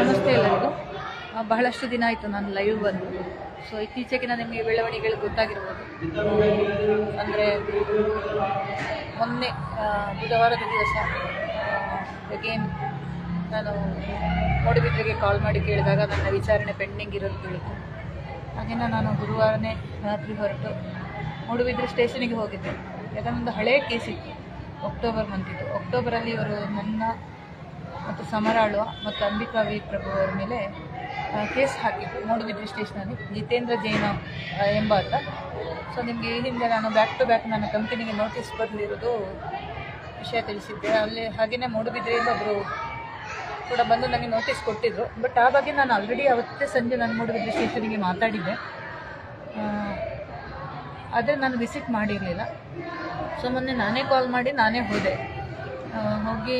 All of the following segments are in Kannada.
ನಮಸ್ತೆ ಎಲ್ಲರಿಗೂ. ಬಹಳಷ್ಟು ದಿನ ಆಯಿತು ನಾನು ಲೈವ್ ಬಂದು. ಸೊ ಇತ್ತೀಚೆಗಿನ ನಿಮಗೆ ಬೆಳವಣಿಗೆಗಳು ಗೊತ್ತಾಗಿರ್ಬೋದು. ಅಂದರೆ, ಮೊನ್ನೆ ಬುಧವಾರದ ದಿವಸ ಅಗೇನ್ ನಾನು ಮೂಡುಬಿದ್ರೆಗೆ ಕಾಲ್ ಮಾಡಿ ಕೇಳಿದಾಗ ನನ್ನ ವಿಚಾರಣೆ ಪೆಂಡಿಂಗ್ ಇರೋದು ಕೇಳಿತು ಹಾಗೇನ ನಾನು ಗುರುವಾರನೇ ರಾತ್ರಿ ಹೊರಟು ಮೂಡುಬಿದ್ರೆ ಸ್ಟೇಷನಿಗೆ ಹೋಗಿದ್ದೆ. ಯಾಕಂದ್ರೆ ಒಂದು ಹಳೆಯ ಕೇಸ್ ಇತ್ತು. ಅಕ್ಟೋಬರ್ ಮಂತಿದ್ದು ಅಕ್ಟೋಬರಲ್ಲಿ ಇವರು ನನ್ನ ಮತ್ತು ಸಮರಾಳು ಮತ್ತು ಅಂಬಿಕಾ ವಿ ಪ್ರಭು ಅವರ ಮೇಲೆ ಕೇಸ್ ಹಾಕಿದ್ದು. ಮೂಡುಬಿದ್ರೆ ಸ್ಟೇಷನಲ್ಲಿ. ಜಿತೇಂದ್ರ ಜೈನ ಎಂಬ ಎಂಬಾತ ಸೊ ನಿಮಗೆ ಈ ಹಿಂದೆ ನಾನು ಬ್ಯಾಕ್ ಟು ಬ್ಯಾಕ್ ನನ್ನ ಕಂಪನಿಗೆ ನೋಟಿಸ್ ಬರೆದಿರೋದು ವಿಷಯ ತಿಳಿಸಿದ್ದೆ. ಅಲ್ಲಿ ಹಾಗೆಯೇ ಮೂಡುಬಿದ್ರೆಯಿಂದ ಒಬ್ಬರು ಕೂಡ ಬಂದು ನನಗೆ ನೋಟಿಸ್ ಕೊಟ್ಟಿದ್ದರು ಬಟ್ ಆ ಬಗ್ಗೆ ನಾನು ಆಲ್ರೆಡಿ ಅವತ್ತೇ ಸಂಜೆ ನಾನು ಮೂಡುಬಿದ್ರೆ ಸ್ಟೇಷನಿಗೆ ಮಾತಾಡಿದ್ದೆ. ಆದರೆ ನಾನು ವಿಸಿಟ್ ಮಾಡಿರಲಿಲ್ಲ. ಸೊ ಮೊನ್ನೆ ನಾನೇ ಕಾಲ್ ಮಾಡಿ ನಾನೇ ಹೋದೆ. ಹೋಗಿ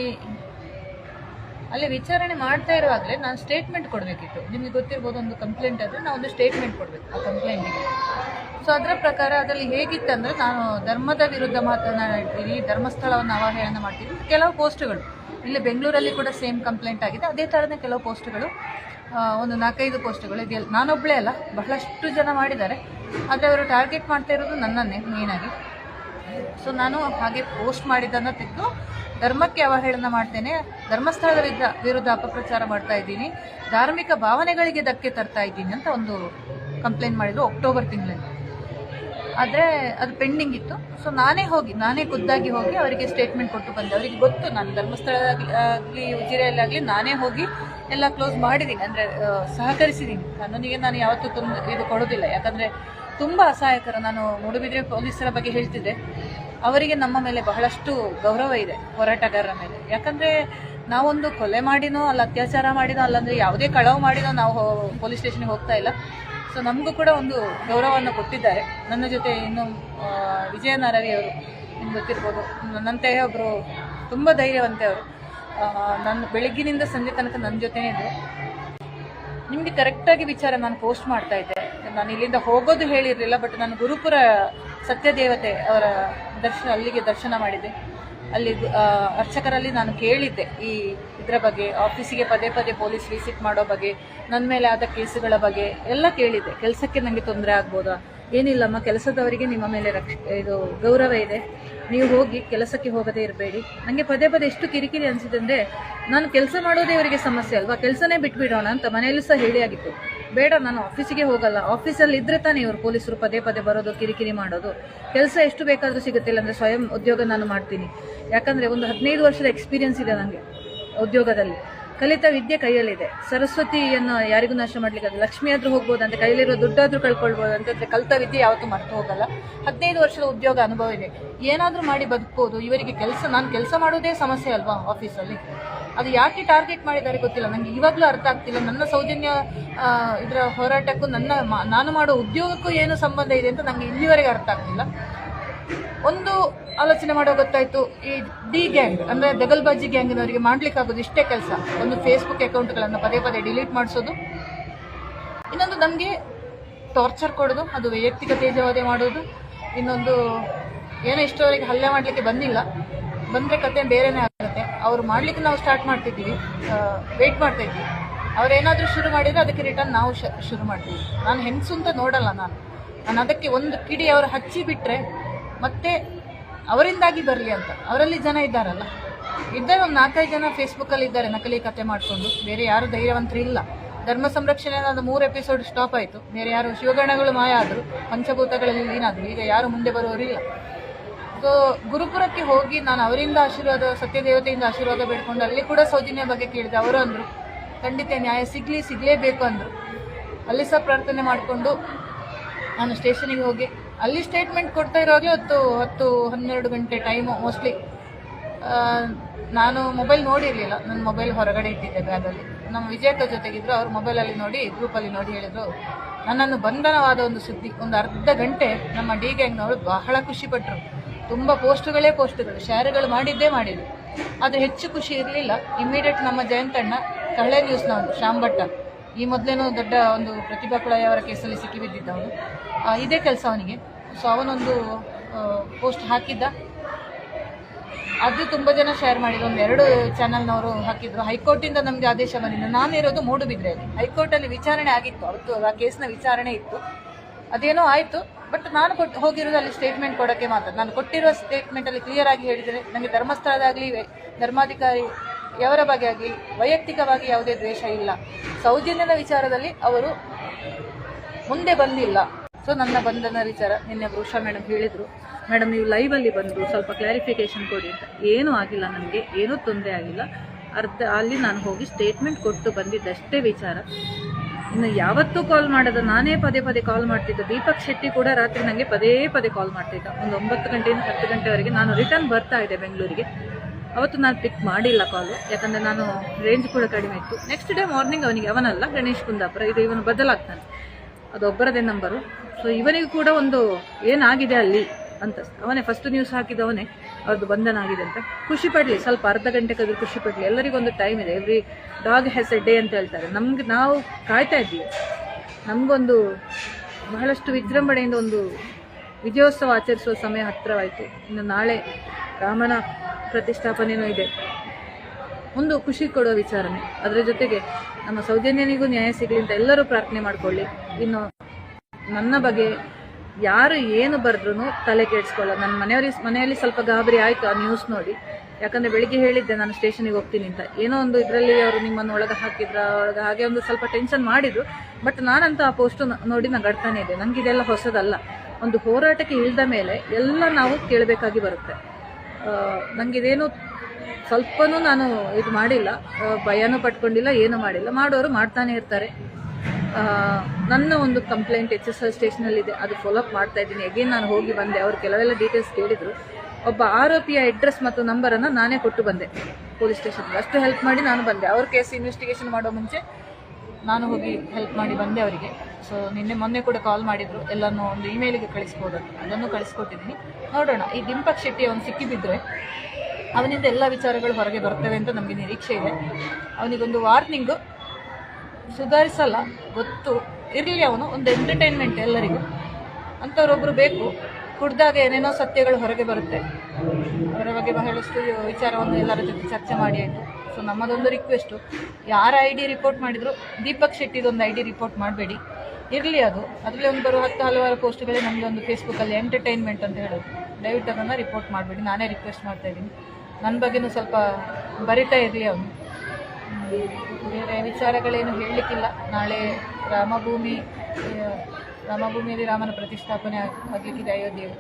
ಅಲ್ಲಿ ವಿಚಾರಣೆ ಮಾಡ್ತಾ ಇರುವಾಗಲೇ ನಾನು ಸ್ಟೇಟ್ಮೆಂಟ್ ಕೊಡಬೇಕಿತ್ತು. ನಿಮಗೆ ಗೊತ್ತಿರ್ಬೋದು ಒಂದು ಕಂಪ್ಲೇಂಟ್ ಆದರೆ ನಾವು ಒಂದು ಸ್ಟೇಟ್ಮೆಂಟ್ ಕೊಡಬೇಕು ಆ ಕಂಪ್ಲೇಂಟಿಗೆ ಸೊ ಅದರ ಪ್ರಕಾರ ಅದರಲ್ಲಿ ಹೇಗಿತ್ತಂದರೆ ನಾನು ಧರ್ಮದ ವಿರುದ್ಧ ಮಾತನಾಡ್ತೀನಿ, ಧರ್ಮಸ್ಥಳವನ್ನು ಅವಹೇಳನ ಮಾಡ್ತೀನಿ, ಕೆಲವು ಪೋಸ್ಟ್ಗಳು ಇಲ್ಲಿ ಬೆಂಗಳೂರಲ್ಲಿ ಕೂಡ ಸೇಮ್ ಕಂಪ್ಲೇಂಟ್ ಆಗಿದೆ. ಅದೇ ಥರನೇ ಕೆಲವು ಪೋಸ್ಟ್ಗಳು ಒಂದು ನಾಲ್ಕೈದು ಪೋಸ್ಟ್ಗಳು ಇದೆಯಲ್ಲ ನಾನೊಬ್ಬಳೇ ಅಲ್ಲ, ಬಹಳಷ್ಟು ಜನ ಮಾಡಿದ್ದಾರೆ. ಆದರೆ ಅವರು ಟಾರ್ಗೆಟ್ ಮಾಡ್ತಾ ಇರೋದು ನನ್ನನ್ನೇ ಮೇನಾಗಿ ಸೊ ನಾನು ಹಾಗೆ ಪೋಸ್ಟ್ ಮಾಡಿದ್ದನ್ನು ತೆಗೆದು ಧರ್ಮಕ್ಕೆ ಅವಹೇಳನ ಮಾಡ್ತೇನೆ. ಧರ್ಮಸ್ಥಳದ ವಿರುದ್ಧ ಅಪಪ್ರಚಾರ ಮಾಡ್ತಾ ಇದ್ದೀನಿ. ಧಾರ್ಮಿಕ ಭಾವನೆಗಳಿಗೆ ಧಕ್ಕೆ ತರ್ತಾ ಇದ್ದೀನಿ ಅಂತ ಒಂದು ಕಂಪ್ಲೇಂಟ್ ಮಾಡಿದ್ರು ಅಕ್ಟೋಬರ್ ತಿಂಗಳಲ್ಲಿ. ಆದರೆ ಅದು ಪೆಂಡಿಂಗ್ ಇತ್ತು. ಸೊ ನಾನೇ ಹೋಗಿ ನಾನೇ ಖುದ್ದಾಗಿ ಹೋಗಿ ಅವರಿಗೆ ಸ್ಟೇಟ್ಮೆಂಟ್ ಕೊಟ್ಟು ಬಂದೆ. ಅವರಿಗೆ ಗೊತ್ತು ನಾನು ಧರ್ಮಸ್ಥಳದಾಗಲಿ ಉಜಿರೆಯಲ್ಲಾಗಲಿ ನಾನೇ ಹೋಗಿ ಎಲ್ಲ ಕ್ಲೋಸ್ ಮಾಡಿದ್ದೀನಿ. ಅಂದರೆ ಸಹಕರಿಸಿದ್ದೀನಿ. ಕಾನೂನಿಗೆ ನಾನು ಯಾವತ್ತೂ ತುಂಬ ಇದು ಕೊಡೋದಿಲ್ಲ ಯಾಕಂದರೆ ತುಂಬ ಅಸಹಾಯಕರ ನಾನು ಮೂಡುಬಿದ್ರೆ ಪೊಲೀಸರ ಬಗ್ಗೆ ಹೇಳ್ತಿದ್ದೆ. ಅವರಿಗೆ ನಮ್ಮ ಮೇಲೆ ಬಹಳಷ್ಟು ಗೌರವ ಇದೆ, ಹೋರಾಟಗಾರರ ಮೇಲೆ. ಯಾಕಂದರೆ ನಾವೊಂದು ಕೊಲೆ ಮಾಡಿನೋ, ಅಲ್ಲ ಅತ್ಯಾಚಾರ ಮಾಡಿನೋ, ಅಲ್ಲಂದರೆ ಯಾವುದೇ ಕಳವು ಮಾಡಿನೋ ನಾವು ಪೊಲೀಸ್ ಸ್ಟೇಷನ್ಗೆ ಹೋಗ್ತಾ ಇಲ್ಲ. ಸೊ ನಮಗೂ ಕೂಡ ಒಂದು ಗೌರವವನ್ನು ಕೊಟ್ಟಿದ್ದಾರೆ. ನನ್ನ ಜೊತೆ ಇನ್ನು ವಿಜಯ ನಾರವಿ ಅವರು, ನಿಮ್ಗೆ ಗೊತ್ತಿರ್ಬೋದು. ನನ್ನಂತೆಯೇ ಒಬ್ಬರು ತುಂಬ ಧೈರ್ಯವಂತೆ ಅವರು. ನನ್ನ ಬೆಳಗ್ಗಿನಿಂದ ಸಂಜೆ ತನಕ ನನ್ನ ಜೊತೆ ಇದ್ದರು ನಿಮಗೆ ಕರೆಕ್ಟಾಗಿ ವಿಚಾರ ನಾನು ಪೋಸ್ಟ್ ಮಾಡ್ತಾ ಇದ್ದೆ. ನಾನು ಇಲ್ಲಿಂದ ಹೋಗೋದು ಹೇಳಿರಲಿಲ್ಲ ಬಟ್ ನಾನು ಗುರುಪುರ ಸತ್ಯದೇವತೆ ಅವರ ದರ್ಶನ, ಅಲ್ಲಿಗೆ ದರ್ಶನ ಮಾಡಿದೆ. ಅಲ್ಲಿ ಅರ್ಚಕರಲ್ಲಿ ನಾನು ಕೇಳಿದ್ದೆ ಈ ಇದರ ಬಗ್ಗೆ, ಆಫೀಸಿಗೆ ಪದೇ ಪದೇ ಪೊಲೀಸ್ ವಿಸಿಟ್ ಮಾಡೋ ಬಗ್ಗೆ ನನ್ನ ಮೇಲೆ ಆದ ಕೇಸುಗಳ ಬಗ್ಗೆ ಎಲ್ಲ ಕೇಳಿದ್ದೆ. ಕೆಲಸಕ್ಕೆ ನನಗೆ ತೊಂದರೆ ಆಗ್ಬೋದಾ? ಏನಿಲ್ಲಮ್ಮ, ಕೆಲಸದವರಿಗೆ ನಿಮ್ಮ ಮೇಲೆ ರಕ್ಷ, ಇದು ಗೌರವ ಇದೆ. ನೀವು ಹೋಗಿ ಕೆಲಸಕ್ಕೆ ಹೋಗದೇ ಇರಬೇಡಿ. ನನಗೆ ಪದೇ ಪದೇ ಎಷ್ಟು ಕಿರಿಕಿರಿ ಅನಿಸಿದೆ ಅಂದರೆ, ನಾನು ಕೆಲಸ ಮಾಡೋದೇ ಇವರಿಗೆ ಸಮಸ್ಯೆ ಅಲ್ವಾ? ಕೆಲಸನೇ ಬಿಟ್ಬಿಡೋಣ ಅಂತ ಮನೆಯಲ್ಲೂ ಸಹ ಹೇಳಿ ಆಗಿತ್ತು. ಬೇಡ, ನಾನು ಆಫೀಸಿಗೆ ಹೋಗಲ್ಲ. ಆಫೀಸಲ್ಲಿ ಇದ್ರೆ ತಾನೇ ಇವರು ಪೊಲೀಸರು ಪದೇ ಪದೇ ಬರೋದು, ಕಿರಿಕಿರಿ ಮಾಡೋದು. ಕೆಲಸ ಎಷ್ಟು ಬೇಕಾದರೂ ಸಿಗುತ್ತಿಲ್ಲ ಅಂದರೆ ಸ್ವಯಂ ಉದ್ಯೋಗ ನಾನು ಮಾಡ್ತೀನಿ. ಯಾಕಂದರೆ ಒಂದು ಹದಿನೈದು ವರ್ಷದ ಎಕ್ಸ್ಪೀರಿಯನ್ಸ್ ಇದೆ ನನಗೆ ಉದ್ಯೋಗದಲ್ಲಿ. ಕಲಿತ ವಿದ್ಯೆ ಕೈಯಲ್ಲಿದೆ. ಸರಸ್ವತಿಯನ್ನು ಯಾರಿಗೂ ನಾಶ ಮಾಡ್ಲಿಕ್ಕೆ ಲಕ್ಷ್ಮಿ ಆದ್ರೂ ಹೋಗ್ಬೋದು ಅಂತ ಕೈಯಲ್ಲಿರೋ ದುಡ್ಡಾದ್ರೂ ಕಳ್ಕೊಳ್ಬೋದು ಅಂತಂದ್ರೆ ಕಲಿತ ವಿದ್ಯೆ ಯಾವತ್ತೂ ಮರ್ತು ಹೋಗಲ್ಲ. ಹದಿನೈದು ವರ್ಷದ ಉದ್ಯೋಗ ಅನುಭವ ಇದೆ. ಏನಾದರೂ ಮಾಡಿ ಬದುಕ್ಬೋದು. ಇವರಿಗೆ ಕೆಲಸ, ನಾನು ಕೆಲಸ ಮಾಡೋದೇ ಸಮಸ್ಯೆ ಅಲ್ವಾ ಆಫೀಸಲ್ಲಿ? ಅದು ಯಾಕೆ ಟಾರ್ಗೆಟ್ ಮಾಡಿದ್ದಾರೆ ಗೊತ್ತಿಲ್ಲ. ನನಗೆ ಇವಾಗಲೂ ಅರ್ಥ ಆಗ್ತಿಲ್ಲ. ನನ್ನ ಸೌಜನ್ಯ ಇದರ ಹೋರಾಟಕ್ಕೂ ನನ್ನ ನಾನು ಮಾಡೋ ಉದ್ಯೋಗಕ್ಕೂ ಏನು ಸಂಬಂಧ ಇದೆ ಅಂತ ನನಗೆ ಇಲ್ಲಿವರೆಗೆ ಅರ್ಥ ಆಗ್ತಿಲ್ಲ. ಒಂದು ಆಲೋಚನೆ ಮಾಡೋ ಗೊತ್ತಾಯ್ತು, ಈ ಡಿ ಗ್ಯಾಂಗ್ ಅಂದ್ರೆ ದಗಲ್ಬಾಜಿ ಮಾಡ್ಲಿಕ್ಕೆ ಆಗೋದು ಇಷ್ಟೇ ಕೆಲಸ. ಒಂದು ಫೇಸ್ಬುಕ್ ಅಕೌಂಟ್ಗಳನ್ನು ಪದೇ ಪದೇ ಡಿಲೀಟ್ ಮಾಡಿಸೋದು. ಇನ್ನೊಂದು ನಮಗೆ ಟಾರ್ಚರ್ ಕೊಡೋದು, ಅದು ವೈಯಕ್ತಿಕ ತೇಜವಾದೆ ಮಾಡೋದು. ಇನ್ನೊಂದು ಏನೋ ಇಷ್ಟವರೆಗೆ ಹಲ್ಲೆ ಮಾಡಲಿಕ್ಕೆ ಬಂದಿಲ್ಲ. ಬಂದರೆ ಕತೆ ಬೇರೆನೇ ಆಗುತ್ತೆ. ಅವ್ರು ಮಾಡಲಿಕ್ಕೆ ನಾವು ಸ್ಟಾರ್ಟ್ ಮಾಡ್ತಿದ್ದೀವಿ. ವೇಟ್ ಮಾಡ್ತಾ ಇದ್ವಿ ಅವ್ರೇನಾದರೂ ಶುರು ಮಾಡಿದರೆ ಅದಕ್ಕೆ ರಿಟರ್ನ್ ನಾವು ಶುರು ಮಾಡ್ತೀವಿ. ನಾನು ಹೆಂಗಸು ಅಂತ ನೋಡಲ್ಲ ನಾನು. ನಾನು ಅದಕ್ಕೆ ಒಂದು ಕಿಡಿ ಅವರು ಹಚ್ಚಿ ಬಿಟ್ಟರೆ ಮತ್ತೆ ಅವರಿಂದಾಗಿ ಬರಲಿ ಅಂತ. ಅವರಲ್ಲಿ ಜನ ಇದ್ದಾರಲ್ಲ. ಇದ್ದಾರೆ ಒಂದು ನಾಲ್ಕೈದು ಜನ ಫೇಸ್ಬುಕ್ಕಲ್ಲಿ ಇದ್ದಾರೆ, ನಕಲಿ ಕತೆ ಮಾಡಿಕೊಂಡು. ಬೇರೆ ಯಾರು ಧೈರ್ಯವಂತರು ಇಲ್ಲ ಧರ್ಮ ಸಂರಕ್ಷಣೆ ಅನ್ನೋದು ಮೂರು ಎಪಿಸೋಡ್ ಸ್ಟಾಪ್ ಆಯಿತು. ಬೇರೆ ಯಾರು ಶಿವಗಣಗಳು ಮಾಯ ಆದರು. ಪಂಚಭೂತಗಳಲ್ಲಿ ಲೀನಾದರು ಈಗ ಯಾರು ಮುಂದೆ ಬರೋರಿಲ್ಲ ಸೊ ಗುರುಪುರಕ್ಕೆ ಹೋಗಿ ನಾನು ಅವರಿಂದ ಆಶೀರ್ವಾದ, ಸತ್ಯದೇವತೆಯಿಂದ ಆಶೀರ್ವಾದ ಬೇಡ್ಕೊಂಡು ಅಲ್ಲಿ ಕೂಡ ಸೌಜನ್ಯ ಬಗ್ಗೆ ಕೇಳಿದೆ. ಅವರು ಅಂದರು, ಖಂಡಿತ ನ್ಯಾಯ ಸಿಗಲಿ, ಸಿಗಲೇಬೇಕು ಅಂದರು. ಅಲ್ಲಿ ಸಹ ಪ್ರಾರ್ಥನೆ ಮಾಡಿಕೊಂಡು ನಾನು ಸ್ಟೇಷನಿಗೆ ಹೋಗಿ, ಅಲ್ಲಿ ಸ್ಟೇಟ್ಮೆಂಟ್ ಕೊಡ್ತಾ ಇರೋವಾಗಲೇ ಹೊತ್ತು, ಹತ್ತು, ಹನ್ನೆರಡು ಗಂಟೆ ಟೈಮು ಮೋಸ್ಟ್ಲಿ ನಾನು ಮೊಬೈಲ್ ನೋಡಿರಲಿಲ್ಲ. ನನ್ನ ಮೊಬೈಲ್ ಹೊರಗಡೆ ಇಟ್ಟಿದ್ದೆ ಬ್ಯಾಗಲ್ಲಿ. ನಮ್ಮ ವಿಜೇತ ಜೊತೆಗಿದ್ರು, ಅವ್ರ ಮೊಬೈಲಲ್ಲಿ ನೋಡಿ ಗ್ರೂಪಲ್ಲಿ ನೋಡಿ ಹೇಳಿದರು, ನನ್ನನ್ನು ಬಂಧನವಾದ ಒಂದು ಸುದ್ದಿ, ಒಂದು ಅರ್ಧ ಗಂಟೆ ನಮ್ಮ ಡಿ ಗ್ಯಾಂಗ್ನವರು ಬಹಳ ಖುಷಿಪಟ್ಟರು ತುಂಬ ಪೋಸ್ಟ್ಗಳೇ ಪೋಸ್ಟ್ಗಳು ಶೇರ್ಗಳು ಮಾಡಿದ್ದೇ ಮಾಡಿದ್ರು. ಆದರೆ ಹೆಚ್ಚು ಖುಷಿ ಇರಲಿಲ್ಲ. ಇಮಿಡಿಯೇಟ್ ನಮ್ಮ ಜಯಂತಣ್ಣ ಕಳೆ ನ್ಯೂಸ್ನವನು ಶ್ಯಾಮ್ ಭಟ್ಟ. ಈ ಮೊದಲೇನೋ ದೊಡ್ಡ ಒಂದು ಪ್ರತಿಭಾ ಕುಳಾಯಿ ಅವರ ಕೇಸಲ್ಲಿ ಸಿಕ್ಕಿಬಿದ್ದಿದ್ದವನು ಅವನು ಇದೇ ಕೆಲಸ ಅವನಿಗೆ. ಸೊ ಅವನೊಂದು ಪೋಸ್ಟ್ ಹಾಕಿದ್ದ. ಅದು ತುಂಬ ಜನ ಶೇರ್ ಮಾಡಿದ್ರು. ಒಂದು ಎರಡು ಚಾನಲ್ನವರು ಹಾಕಿದ್ರು. ಹೈಕೋರ್ಟಿಂದ ನಮಗೆ ಆದೇಶ ಬಂದಿದೆ ನಾನಿರೋದು ಮೂಡುಬಿದ್ರೆಯಲ್ಲಿ ಹೈಕೋರ್ಟಲ್ಲಿ ವಿಚಾರಣೆ ಆಗಿತ್ತು. ಅವತ್ತು ಆ ಕೇಸ್ನ ವಿಚಾರಣೆ ಇತ್ತು. ಅದೇನೋ ಆಯಿತು. ಬಟ್ ನಾನು ಕೊಟ್ಟು ಹೋಗಿರೋದು ಅಲ್ಲಿ ಸ್ಟೇಟ್ಮೆಂಟ್ ಕೊಡೋಕ್ಕೆ ಮಾತ್ರ. ನಾನು ಕೊಟ್ಟಿರೋ ಸ್ಟೇಟ್ಮೆಂಟಲ್ಲಿ ಕ್ಲಿಯರ್ ಆಗಿ ಹೇಳಿದರೆ ನನಗೆ ಧರ್ಮಸ್ಥಳದಾಗಲಿ ಧರ್ಮಾಧಿಕಾರಿ ಯವರ ಬಗ್ಗೆ ಆಗಲಿ, ವೈಯಕ್ತಿಕವಾಗಿ ಯಾವುದೇ ದ್ವೇಷ ಇಲ್ಲ. ಸೌಜನ್ಯದ ವಿಚಾರದಲ್ಲಿ ಅವರು ಮುಂದೆ ಬಂದಿಲ್ಲ. ಸೊ ನನ್ನ ಬಂಧನ ವಿಚಾರ ನಿನ್ನೆ ಉಷಾ ಮೇಡಮ್ ಹೇಳಿದರು. ಮೇಡಮ್ ನೀವು ಲೈವಲ್ಲಿ ಬಂದು ಸ್ವಲ್ಪ ಕ್ಲಾರಿಫಿಕೇಶನ್ ಕೊಡಿ ಅಂತ. ಏನೂ ಆಗಿಲ್ಲ ನನಗೆ, ಏನೂ ತೊಂದರೆ ಆಗಿಲ್ಲ. ಅರ್ಧ, ಅಲ್ಲಿ ನಾನು ಹೋಗಿ ಸ್ಟೇಟ್ಮೆಂಟ್ ಕೊಟ್ಟು ಬಂದಿದ್ದಷ್ಟೇ ವಿಚಾರ. ಇನ್ನು ಯಾವತ್ತೂ ಕಾಲ್ ಮಾಡೋದು, ನಾನೇ ಪದೇ ಪದೇ ಕಾಲ್ ಮಾಡ್ತಿದ್ದೆ. ದೀಪಕ್ ಶೆಟ್ಟಿ ಕೂಡ ರಾತ್ರಿ ನನಗೆ ಪದೇ ಪದೇ ಕಾಲ್ ಮಾಡ್ತಿದ್ದ. ಒಂದು ಒಂಬತ್ತು ಗಂಟೆಯಿಂದ ಹತ್ತು ಗಂಟೆವರೆಗೆ ನಾನು ರಿಟರ್ನ್ ಬರ್ತಾ ಇದ್ದೆ ಬೆಂಗಳೂರಿಗೆ. ಅವತ್ತು ನಾನು ಪಿಕ್ ಮಾಡಿಲ್ಲ ಕಾಲು ಯಾಕಂದರೆ ನಾನು ರೇಂಜ್ ಕೂಡ ಕಡಿಮೆ ಇತ್ತು. ನೆಕ್ಸ್ಟ್ ಡೇ ಮಾರ್ನಿಂಗ್ ಅವನಿಗೆ ಅವನಲ್ಲ, ಗಣೇಶ್ ಕುಂದಾಪುರ. ಇದು ಇವನು ಬದಲಾಗ್ತಾನೆ. ಅದು ಒಬ್ಬರದೇ ನಂಬರು ಸೊ ಇವನಿಗೂ ಕೂಡ ಒಂದು ಏನಾಗಿದೆ ಅಲ್ಲಿ ಅಂತ. ಅವನೇ ಫಸ್ಟ್ ನ್ಯೂಸ್ ಹಾಕಿದವನೇ. ಅವ್ರದ್ದು ಬಂಧನ ಆಗಿದೆ ಅಂತ. ಖುಷಿ ಪಡಲಿ, ಸ್ವಲ್ಪ ಅರ್ಧ ಗಂಟೆ ಕದ್ರು ಖುಷಿ ಪಡಲಿ. ಎಲ್ಲರಿಗೊಂದು ಟೈಮ್ ಇದೆ. Every dog has a day ಅಂತ ಹೇಳ್ತಾರೆ. ನಮ್ಗೆ ನಾವು ಕಾಯ್ತಾ ಇದ್ದೀವಿ. ನಮಗೊಂದು ಬಹಳಷ್ಟು ವಿಜೃಂಭಣೆಯಿಂದ ಒಂದು ವಿಜಯೋತ್ಸವ ಆಚರಿಸುವ ಸಮಯ ಹತ್ತಿರವಾಯಿತು. ಇನ್ನು ನಾಳೆ ರಾಮನ ಪ್ರತಿಷ್ಠಾಪನೆಯೂ ಇದೆ. ಒಂದು ಖುಷಿ ಕೊಡುವ ವಿಚಾರನೆ ಅದರ ಜೊತೆಗೆ ನಮ್ಮ ಸೌಜನ್ಯನಿಗೂ ನ್ಯಾಯ ಸಿಗಲಿ ಅಂತ ಎಲ್ಲರೂ ಪ್ರಾರ್ಥನೆ ಮಾಡ್ಕೊಳ್ಳಿ. ಇನ್ನು ನನ್ನ ಬಗ್ಗೆ ಯಾರು ಏನು ಬರೆದ್ರು ತಲೆ ಕೆಡಿಸ್ಕೊಳ್ಳ ನನ್ನ ಮನೆಯವ್ರಿ ಮನೆಯಲ್ಲಿ ಸ್ವಲ್ಪ ಗಾಬರಿ ಆಯಿತು ಆ ನ್ಯೂಸ್ ನೋಡಿ. ಯಾಕಂದರೆ ಬೆಳಿಗ್ಗೆ ಹೇಳಿದ್ದೆ ನಾನು ಸ್ಟೇಷನಿಗೆ ಹೋಗ್ತೀನಿ ಅಂತ. ಏನೋ ಒಂದು ಇದರಲ್ಲಿ ಅವರು ನಿಮ್ಮನ್ನು ಒಳಗೆ ಹಾಕಿದ್ರ, ಒಳಗೆ ಹಾಗೆ ಒಂದು ಸ್ವಲ್ಪ ಟೆನ್ಷನ್ ಮಾಡಿದ್ರು. ಬಟ್ ನಾನಂತೂ ಆ ಪೋಸ್ಟು ನೋಡಿ ನಾನು ನಗಡ್ತಾನೆ ಇದೆ ನನಗೆ ಇದೆಲ್ಲ ಹೊಸದಲ್ಲ. ಒಂದು ಹೋರಾಟಕ್ಕೆ ಇಳಿದ ಮೇಲೆ ಎಲ್ಲ ನಾವು ಕೇಳಬೇಕಾಗಿ ಬರುತ್ತೆ. ನನಗೆ ಇದೇನು ಸ್ವಲ್ಪನೂ ನಾನು ಇದು ಮಾಡಿಲ್ಲ. ಭಯನೂ ಪಟ್ಕೊಂಡಿಲ್ಲ, ಏನು ಮಾಡಿಲ್ಲ. ಮಾಡೋರು ಮಾಡ್ತಾನೆ ಇರ್ತಾರೆ. ನನ್ನ ಒಂದು ಕಂಪ್ಲೇಂಟ್ ಎಚ್ ಎಸ್ ಎಲ್ ಸ್ಟೇಷನಲ್ಲಿದೆ. ಅದು ಫಾಲೋಅಪ್ ಮಾಡ್ತಾ ಇದ್ದೀನಿ. ಅಗೇನ್ ನಾನು ಹೋಗಿ ಬಂದೆ. ಅವರು ಕೆಲವೆಲ್ಲ ಡೀಟೇಲ್ಸ್ ಕೇಳಿದರು. ಒಬ್ಬ ಆರೋಪಿಯ ಅಡ್ರೆಸ್ ಮತ್ತು ನಂಬರನ್ನು ನಾನೇ ಕೊಟ್ಟು ಬಂದೆ ಪೊಲೀಸ್ ಸ್ಟೇಷನ್ಗೆ ಅಷ್ಟು ಹೆಲ್ಪ್ ಮಾಡಿ ನಾನು ಬಂದೆ. ಅವ್ರ ಕೇಸ್ ಇನ್ವೆಸ್ಟಿಗೇಷನ್ ಮಾಡೋ ಮುಂಚೆ ನಾನು ಹೋಗಿ ಹೆಲ್ಪ್ ಮಾಡಿ ಬಂದೆ ಅವರಿಗೆ. ಸೊ ನಿನ್ನೆ ಮೊನ್ನೆ ಕೂಡ ಕಾಲ್ ಮಾಡಿದ್ರು. ಎಲ್ಲನೂ ಒಂದು ಇಮೇಲಿಗೆ ಕಳಿಸ್ಬೋದು ಅದನ್ನು ಕಳಿಸ್ಕೊಟ್ಟಿದ್ದೀನಿ ನೋಡೋಣ. ಈ ದಿಂಪಕ್ ಶೆಟ್ಟಿ ಅವನು ಸಿಕ್ಕಿಬಿದ್ರೆ ಅವನಿಂದ ಎಲ್ಲ ವಿಚಾರಗಳು ಹೊರಗೆ ಬರ್ತವೆ ಅಂತ ನಮಗೆ ನಿರೀಕ್ಷೆ ಇದೆ. ಅವನಿಗೊಂದು ವಾರ್ನಿಂಗು ಸುಧಾರಿಸಲ್ಲ, ಗೊತ್ತು. ಇರಲಿ ಅವನು, ಒಂದು ಎಂಟರ್ಟೈನ್ಮೆಂಟ್ ಎಲ್ಲರಿಗೂ. ಅಂಥವ್ರೊಬ್ಬರು ಬೇಕು. ಕುಡ್ದಾಗ ಏನೇನೋ ಸತ್ಯಗಳು ಹೊರಗೆ ಬರುತ್ತೆ. ಅವರ ಬಗ್ಗೆ ಬಹಳಷ್ಟು ವಿಚಾರವನ್ನು ಎಲ್ಲರ ಜೊತೆ ಚರ್ಚೆ ಮಾಡಿ ಆಯಿತು. ಸೊ ನಮ್ಮದೊಂದು ರಿಕ್ವೆಸ್ಟು ಯಾರ ಐ ಡಿ ರಿಪೋರ್ಟ್ ಮಾಡಿದ್ರು, ದೀಪಕ್ ಶೆಟ್ಟಿದೊಂದು ಐ ಡಿ ರಿಪೋರ್ಟ್ ಮಾಡಬೇಡಿ. ಇರಲಿ ಅದು. ಅದರಲ್ಲಿ ಒಂದು ಬರೋ ಹತ್ತು ಹಲವಾರು ಪೋಸ್ಟ್ಗಳೇ ನಮಗೆ ಒಂದು ಫೇಸ್ಬುಕ್ಕಲ್ಲಿ ಎಂಟರ್ಟೈನ್ಮೆಂಟ್ ಅಂತ ಹೇಳೋದು. ದಯವಿಟ್ಟು ಅದನ್ನು ರಿಪೋರ್ಟ್ ಮಾಡಬೇಡಿ. ನಾನೇ ರಿಕ್ವೆಸ್ಟ್ ಮಾಡ್ತಾ ಇದ್ದೀನಿ. ನನ್ನ ಬಗ್ಗೆನೂ ಸ್ವಲ್ಪ ಬರಿತಾ ಇರಲಿ ಅವನು. ಬೇರೆ ವಿಚಾರಗಳೇನು ಹೇಳಲಿಕ್ಕಿಲ್ಲ. ನಾಳೆ ರಾಮಭೂಮಿ, ರಾಮಭೂಮಿಯಲ್ಲಿ ರಾಮನ ಪ್ರತಿಷ್ಠಾಪನೆ ಆಗ್ಲಿಕ್ಕಿದೆ ಅಯೋಧ್ಯೆಯು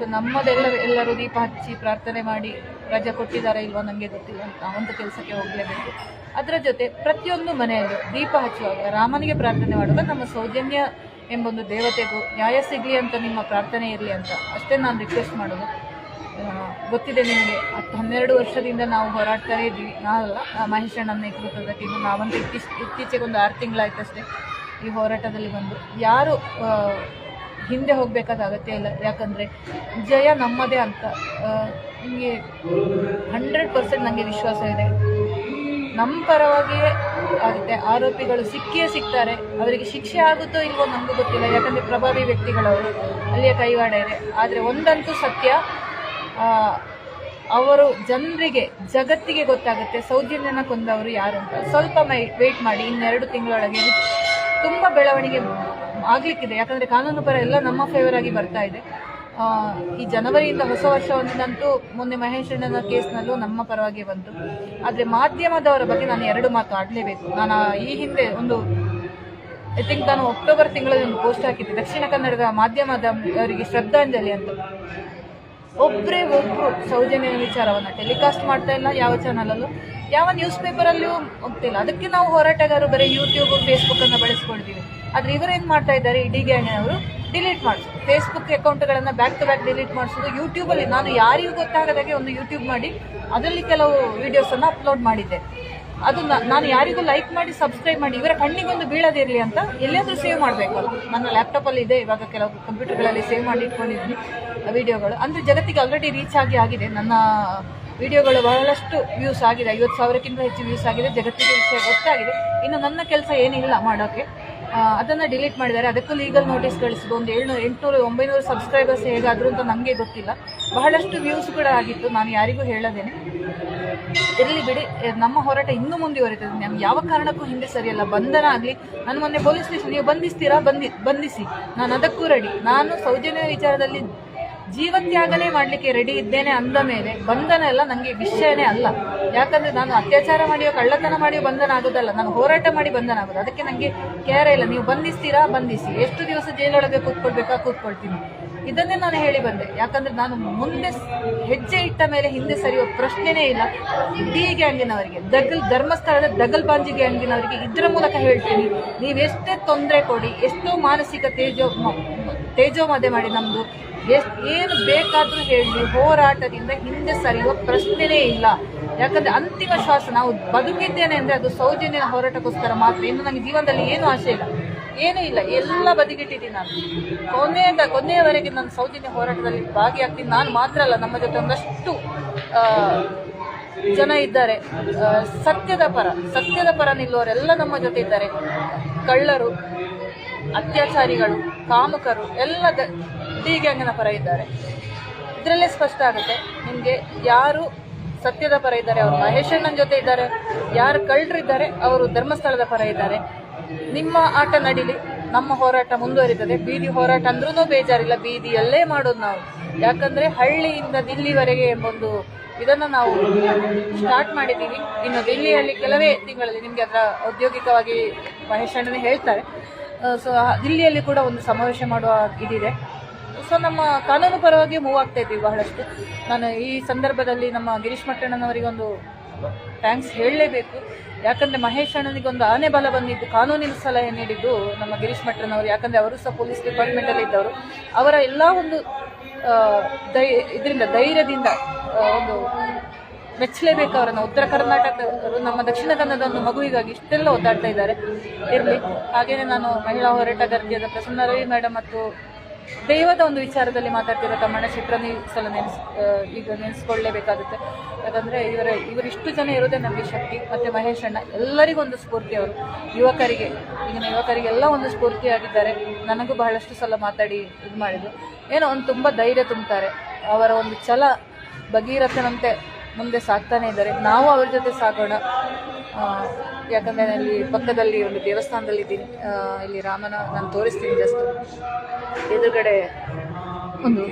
ಸೊ ನಮ್ಮದೆಲ್ಲ ಎಲ್ಲರೂ ದೀಪ ಹಚ್ಚಿ ಪ್ರಾರ್ಥನೆ ಮಾಡಿ ರಜೆ ಕೊಟ್ಟಿದ್ದಾರೆ ಇಲ್ವಾ ನನಗೆ ಗೊತ್ತಿಲ್ಲ ಅಂತ ಒಂದು ಕೆಲಸಕ್ಕೆ ಹೋಗಲೇಬೇಕು. ಅದರ ಜೊತೆ ಪ್ರತಿಯೊಂದು ಮನೆಯಲ್ಲೂ ದೀಪ ಹಚ್ಚುವಾಗ ರಾಮನಿಗೆ ಪ್ರಾರ್ಥನೆ ಮಾಡುವಾಗ ನಮ್ಮ ಸೌಜನ್ಯ ಎಂಬೊಂದು ದೇವತೆಗೂ ನ್ಯಾಯ ಸಿಗಲಿ ಅಂತ ನಿಮ್ಮ ಪ್ರಾರ್ಥನೆ ಇರಲಿ ಅಂತ ಅಷ್ಟೇ ನಾನು ರಿಕ್ವೆಸ್ಟ್ ಮಾಡೋದು ಗೊತ್ತಿದೆ ನಿಮಗೆ ಹತ್ತು ಹನ್ನೆರಡು ವರ್ಷದಿಂದ ನಾವು ಹೋರಾಡ್ತಾನೇ ಇದ್ವಿ. ನಾವಲ್ಲ ಮಹೇಶಣ್ಣ ನೇತೃತ್ವದ ಟೀಮು ನಾವಂತೂ ಇತ್ತೀಚ್ ಇತ್ತೀಚೆಗೆ ಒಂದು ಆರು ತಿಂಗಳಾಯ್ತಷ್ಟೇ ಈ ಹೋರಾಟದಲ್ಲಿ ಬಂದು. ಯಾರು ಹಿಂದೆ ಹೋಗಬೇಕಾದ ಅಗತ್ಯ ಇಲ್ಲ. ಯಾಕಂದರೆ ಜಯ ನಮ್ಮದೇ ಅಂತ ನಿಮಗೆ ಹಂಡ್ರೆಡ್ ಪರ್ಸೆಂಟ್ ನನಗೆ ವಿಶ್ವಾಸ ಇದೆ. ನಮ್ಮ ಪರವಾಗಿಯೇ ಆಗುತ್ತೆ. ಆರೋಪಿಗಳು ಸಿಕ್ಕಿಯೇ ಸಿಗ್ತಾರೆ ಅವರಿಗೆ ಶಿಕ್ಷೆ ಆಗುತ್ತೋ ಇಲ್ವೋ ನಮಗೂ ಗೊತ್ತಿಲ್ಲ. ಯಾಕಂದರೆ ಪ್ರಭಾವಿ ವ್ಯಕ್ತಿಗಳವರು ಅಲ್ಲಿಯ ಕೈವಾಡ ಇದೆ ಆದರೆ ಒಂದಂತೂ ಸತ್ಯ ಅವರು ಜನರಿಗೆ, ಜಗತ್ತಿಗೆ ಗೊತ್ತಾಗುತ್ತೆ ಸೌಜನ್ಯನ ಕೊಂದವರು ಯಾರು ಅಂತ. ಸ್ವಲ್ಪ ಮೈ ವೆಯ್ಟ್ ಮಾಡಿ ಇನ್ನೆರಡು ತಿಂಗಳೊಳಗೆ ತುಂಬ ಬೆಳವಣಿಗೆ ಆಗಲಿಕ್ಕಿದೆ. ಯಾಕಂದ್ರೆ ಕಾನೂನು ಪರ ಎಲ್ಲ ನಮ್ಮ ಫೇವರ್ ಆಗಿ ಬರ್ತಾ ಇದೆ. ಈ ಜನವರಿಯಿಂದ ಹೊಸ ವರ್ಷವೊಂದಿನಂತೂ ಮೊನ್ನೆ ಮಹೇಶ್ ಅಣ್ಣನ ಕೇಸ್ನಲ್ಲೂ ನಮ್ಮ ಪರವಾಗಿ ಬಂತು. ಆದರೆ ಮಾಧ್ಯಮದವರ ಬಗ್ಗೆ ನಾನು ಎರಡು ಮಾತು ಆಡಲೇಬೇಕು. ನಾನು ಈ ಹಿಂದೆ ಒಂದು ಐ ಥಿಂಕ್ ನಾನು ಅಕ್ಟೋಬರ್ ತಿಂಗಳಲ್ಲಿ ಒಂದು ಪೋಸ್ಟ್ ಹಾಕಿದ್ದೆ. ದಕ್ಷಿಣ ಕನ್ನಡದ ಮಾಧ್ಯಮದ ಅವರಿಗೆ ಶ್ರದ್ಧಾಂಜಲಿ ಅಂತ. ಒಬ್ಬರೇ ಒಬ್ಬರು ಸೌಜನ್ಯ ವಿಚಾರವನ್ನು ಟೆಲಿಕಾಸ್ಟ್ ಮಾಡ್ತಾ ಇಲ್ಲ, ಯಾವ ಚಾನಲಲ್ಲೂ ಯಾವ ನ್ಯೂಸ್ ಪೇಪರಲ್ಲೂ ಹೋಗ್ತಿಲ್ಲ. ಅದಕ್ಕೆ ನಾವು ಹೋರಾಟಗಾರರು ಬರೀ ಯೂಟ್ಯೂಬ್ ಫೇಸ್ಬುಕ್ಕನ್ನು ಬಳಸ್ಕೊಳ್ತೀವಿ. ಆದರೆ ಇವರೇನು ಮಾಡ್ತಾ ಇದ್ದಾರೆ ಇಡೀ ಅವರು ಡಿಲೀಟ್ ಮಾಡಿಸೋದು ಫೇಸ್ಬುಕ್ ಅಕೌಂಟ್ಗಳನ್ನು ಬ್ಯಾಕ್ ಟು ಬ್ಯಾಕ್ ಡಿಲೀಟ್ ಮಾಡಿಸೋದು ಯೂಟ್ಯೂಬಲ್ಲಿ ನಾನು ಯಾರಿಗೂ ಗೊತ್ತಾಗದಾಗೆ ಒಂದು ಯೂಟ್ಯೂಬ್ ಮಾಡಿ, ಅದರಲ್ಲಿ ಕೆಲವು ವೀಡಿಯೋಸನ್ನು ಅಪ್ಲೋಡ್ ಮಾಡಿದ್ದೆ. ಅದು ನಾನು ಯಾರಿಗೂ ಲೈಕ್ ಮಾಡಿ ಸಬ್ಸ್ಕ್ರೈಬ್ ಮಾಡಿ, ಇವರ ಕಣ್ಣಿಗೊಂದು ಬೀಳದಿರಲಿ ಅಂತ ಎಲ್ಲಾದರೂ ಸೇವ್ ಮಾಡಬೇಕಲ್ಲ ನನ್ನ ಲ್ಯಾಪ್ಟಾಪಲ್ಲಿ ಇದೆ, ಇವಾಗ ಕೆಲವು ಕಂಪ್ಯೂಟರ್ಗಳಲ್ಲಿ ಸೇವ್ ಮಾಡಿ ಇಟ್ಕೊಂಡಿದ್ದೀನಿ ವಿಡಿಯೋಗಳು ಅಂದರೆ ಜಗತ್ತಿಗೆ ಆಲ್ರೆಡಿ ರೀಚ್ ಆಗಿ ಆಗಿದೆ. ನನ್ನ ವಿಡಿಯೋಗಳು ಬಹಳಷ್ಟು ವ್ಯೂಸ್ ಆಗಿದೆ, ಐವತ್ತು ಸಾವಿರಕ್ಕಿಂತ ಹೆಚ್ಚು ವ್ಯೂಸ್ ಆಗಿದೆ, ಜಗತ್ತಿಗೆ ವಿಷಯ ಗೊತ್ತಾಗಿದೆ. ಇನ್ನು ನನ್ನ ಕೆಲಸ ಏನಿಲ್ಲ ಮಾಡೋಕ್ಕೆ ಅದನ್ನು ಡಿಲೀಟ್ ಮಾಡಿದ್ದಾರೆ. ಅದಕ್ಕೂ ಲೀಗಲ್ ನೋಟಿಸ್ ಕಳಿಸಿದ್ದು. ಒಂದು ಏಳ್ನೂರು, ಎಂಟುನೂರು, ಒಂಬೈನೂರು ಸಬ್ಸ್ಕ್ರೈಬರ್ಸ್ ಹೇಗಾದ್ರು ಅಂತ ನನಗೆ ಗೊತ್ತಿಲ್ಲ. ಬಹಳಷ್ಟು ವ್ಯೂಸ್ ಕೂಡ ಆಗಿತ್ತು. ನಾನು ಯಾರಿಗೂ ಹೇಳದೇನೆ. ಇರಲಿ ಬಿಡಿ. ನಮ್ಮ ಹೋರಾಟ ಇನ್ನೂ ಮುಂದುವರಿತದೆ. ನಮ್ಗೆ ಯಾವ ಕಾರಣಕ್ಕೂ ಹಿಂದೆ ಸರಿಯಲ್ಲ. ಬಂಧನ ಆಗಲಿ. ನಾನು ಮೊನ್ನೆ ಪೊಲೀಸ್ ಸ್ಟೇಷನ್ ನೀವು ಬಂಧಿಸ್ತೀರಾ? ಬಂಧಿ, ಬಂಧಿಸಿ. ನಾನು ಅದಕ್ಕೂ ರೆಡಿ ನಾನು ಸೌಜನ್ಯ ವಿಚಾರದಲ್ಲಿ ಜೀವತ್ಯಾಗನೇ ಮಾಡಲಿಕ್ಕೆ ರೆಡಿ ಇದ್ದೇನೆ ಅಂದ ಮೇಲೆ ಬಂಧನ ಎಲ್ಲ ನನಗೆ ವಿಷಯನೇ ಅಲ್ಲ. ಯಾಕಂದ್ರೆ ನಾನು ಅತ್ಯಾಚಾರ ಮಾಡಿಯೋ ಕಳ್ಳತನ ಮಾಡಿಯೋ ಬಂಧನ ಆಗೋದಲ್ಲ. ನಾನು ಹೋರಾಟ ಮಾಡಿ ಬಂಧನ ಆಗೋದು. ಅದಕ್ಕೆ ನನಗೆ ಕೇರ ಇಲ್ಲ. ನೀವು ಬಂಧಿಸ್ತೀರಾ? ಬಂಧಿಸಿ. ಎಷ್ಟು ದಿವಸ ಜೈಲೊಳಗೆ ಕೂತ್ಕೊಳ್ಬೇಕಾ? ಕೂತ್ಕೊಳ್ತೀನಿ. ಇದನ್ನೇ ನಾನು ಹೇಳಿ ಬಂದೆ. ಯಾಕಂದ್ರೆ ನಾನು ಮುಂದೆ ಹೆಜ್ಜೆ ಇಟ್ಟ ಮೇಲೆ ಹಿಂದೆ ಸರಿಯುವ ಪ್ರಶ್ನೆನೇ ಇಲ್ಲ. ಡಿ ಗ್ಯಾಂಗಿನವರಿಗೆ, ದಗಲ್ ಧರ್ಮಸ್ಥಳದ ದಗಲ್ ಬಾಂಜಿ ಗ್ಯಾಂಗಿನವರಿಗೆ ಇದರ ಮೂಲಕ ಹೇಳ್ತೀನಿ. ನೀವೆಷ್ಟೇ ತೊಂದರೆ ಕೊಡಿ, ಎಷ್ಟೋ ಮಾನಸಿಕ ತೇಜೋ ತೇಜೋಮದೆ ಮಾಡಿ ನಮ್ಮದು ಎಷ್ಟು ಏನು ಬೇಕಾದರೂ ಹೇಳಿ, ಹೋರಾಟದಿಂದ ಹಿಂದೆ ಸರಿಯುವ ಪ್ರಶ್ನೆನೇ ಇಲ್ಲ. ಯಾಕಂದ್ರೆ ಅಂತಿಮ ಶ್ವಾಸ, ನಾವು ಬದುಕಿದ್ದೇನೆ ಅಂದರೆ ಅದು ಸೌಜನ್ಯ ಹೋರಾಟಕ್ಕೋಸ್ಕರ ಮಾತ್ರ. ಇನ್ನು ನನಗೆ ಜೀವನದಲ್ಲಿ ಏನು ಆಸೆ ಇಲ್ಲ. ಏನೂ ಇಲ್ಲ. ಎಲ್ಲ ಬದಿಗಿಟ್ಟಿದ್ದೀನಿ ನಾನು. ಕೊನೆಯ ಕೊನೆಯವರೆಗೆ ನಾನು ಸೌಜನ್ಯ ಹೋರಾಟದಲ್ಲಿ ಭಾಗಿಯಾಗ್ತೀನಿ. ನಾನು ಮಾತ್ರ ಅಲ್ಲ, ನಮ್ಮ ಜೊತೆ ಒಂದಷ್ಟು ಜನ ಇದ್ದಾರೆ. ಸತ್ಯದ ಪರ ಸತ್ಯದ ಪರ ನಿಲ್ಲುವವರೆಲ್ಲ ನಮ್ಮ ಜೊತೆ ಇದ್ದಾರೆ. ಕಳ್ಳರು, ಅತ್ಯಾಚಾರಿಗಳು, ಕಾಮುಕರು, ಎಲ್ಲ ಡಿ ಗ್ಯಾಂಗ್ನ ಪರ ಇದ್ದಾರೆ. ಇದರಲ್ಲೇ ಸ್ಪಷ್ಟ ಆಗುತ್ತೆ, ನಿಮಗೆ ಯಾರು ಸತ್ಯದ ಪರ ಇದ್ದಾರೆ, ಅವರು ಮಹೇಶಣ್ಣನ ಜೊತೆ ಇದ್ದಾರೆ, ಯಾರು ಕಳ್ಳರಿದ್ದಾರೆ ಅವರು ಧರ್ಮಸ್ಥಳದ ಪರ ಇದ್ದಾರೆ. ನಿಮ್ಮ ಆಟ ನಡೀಲಿ, ನಮ್ಮ ಹೋರಾಟ ಮುಂದುವರಿತದೆ. ಬೀದಿ ಹೋರಾಟ ಅಂದ್ರೂ ಬೇಜಾರಿಲ್ಲ, ಬೀದಿಯಲ್ಲೇ ಮಾಡೋದು ನಾವು. ಯಾಕಂದ್ರೆ ಹಳ್ಳಿಯಿಂದ ದಿಲ್ಲಿವರೆಗೆ ಎಂಬೊಂದು ಇದನ್ನು ನಾವು ಸ್ಟಾರ್ಟ್ ಮಾಡಿದ್ದೀವಿ. ಇನ್ನು ದಿಲ್ಲಿಯಲ್ಲಿ ಕೆಲವೇ ತಿಂಗಳಲ್ಲಿ ನಿಮಗೆ ಅದರ ಔದ್ಯೋಗಿಕವಾಗಿ ಮಹೇಶ್ ಹೇಳ್ತಾರೆ. ಸೊ ದಿಲ್ಲಿಯಲ್ಲಿ ಕೂಡ ಒಂದು ಸಮಾವೇಶ ಮಾಡುವ ಇದಿದೆ. ಸೊ ನಮ್ಮ ಕಾನೂನು ಪರವಾಗಿ ಮೂವ್ ಆಗ್ತಾ ಇದ್ದೀವಿ ಬಹಳಷ್ಟು. ನಾನು ಈ ಸಂದರ್ಭದಲ್ಲಿ ನಮ್ಮ ಗಿರೀಶ್ ಮಟ್ಟಣ್ಣನವರಿಗೊಂದು ಥ್ಯಾಂಕ್ಸ್ ಹೇಳಲೇಬೇಕು. ಯಾಕಂದರೆ ಮಹೇಶ್ ಅಣ್ಣನಿಗೆ ಒಂದು ಆನೆ ಬಲ ಬಂದಿದ್ದು, ಕಾನೂನಿನ ಸಲಹೆ ನೀಡಿದ್ದು ನಮ್ಮ ಗಿರೀಶ್ ಮಟ್ಟಣ್ಣನವರು. ಯಾಕಂದರೆ ಅವರು ಸಹ ಪೊಲೀಸ್ ಡಿಪಾರ್ಟ್ಮೆಂಟಲ್ಲಿ ಇದ್ದವರು. ಅವರ ಎಲ್ಲ ಒಂದು ದೈ, ಇದರಿಂದ, ಧೈರ್ಯದಿಂದ ಒಂದು ಮೆಚ್ಚಲೇಬೇಕು ಅವರನ್ನು. ಉತ್ತರ ಕರ್ನಾಟಕದವರು ನಮ್ಮ ದಕ್ಷಿಣ ಕನ್ನಡದ ಒಂದು ಮಗುವಿಗಾಗಿ ಇಷ್ಟೆಲ್ಲ ಒದ್ದಾಡ್ತಾ ಇದ್ದಾರೆ. ಇರಲಿ. ಹಾಗೆಯೇ ನಾನು ಮಹಿಳಾ ಹೋರಾಟಗಾರ್ತಿಯಾದ ಪ್ರಸನ್ನ ರವಿ ಮೇಡಮ್ ಮತ್ತು ದೈವದ ಒಂದು ವಿಚಾರದಲ್ಲಿ ಮಾತಾಡ್ತಿರೋ ತಮ್ಮಣ್ಣ ಚಿತ್ರನ ಸಲ ನೆನೆಸ್ ಈಗ ನೆನೆಸ್ಕೊಳ್ಳೇಬೇಕಾಗುತ್ತೆ. ಯಾಕಂದರೆ ಇವರ ಇವರಿಷ್ಟು ಜನ ಇರೋದೇ ನಮಗೆ ಶಕ್ತಿ, ಮತ್ತು ಮಹೇಶ್ ಅಣ್ಣ ಎಲ್ಲರಿಗೂ ಒಂದು ಸ್ಫೂರ್ತಿ ಅವರು. ಯುವಕರಿಗೆ, ಈಗಿನ ಯುವಕರಿಗೆಲ್ಲ ಒಂದು ಸ್ಫೂರ್ತಿಯಾಗಿದ್ದಾರೆ ನನಗೂ ಬಹಳಷ್ಟು ಸಲ ಮಾತಾಡಿ ಇದು ಮಾಡಿದ್ರು ಏನೋ ಒಂದು ತುಂಬ ಧೈರ್ಯ ತುಂಬುತ್ತಾರೆ ಅವರ ಒಂದು ಛಲ ಭಗೀರಥನಂತೆ ಮುಂದೆ ಸಾಕ್ತಾನೆ ಇದ್ದಾರೆ. ನಾವು ಅವ್ರ ಜೊತೆ ಸಾಗೋಣ. ಯಾಕಂದ್ರೆ ಅಲ್ಲಿ ಪಕ್ಕದಲ್ಲಿ ಒಂದು ದೇವಸ್ಥಾನದಲ್ಲಿ ಇದ್ದೀನಿ. ಇಲ್ಲಿ ರಾಮನ ನಾನು ತೋರಿಸ್ತೀನಿ ಜಸ್ಟ್ ಎದುರುಗಡೆ ಒಂದು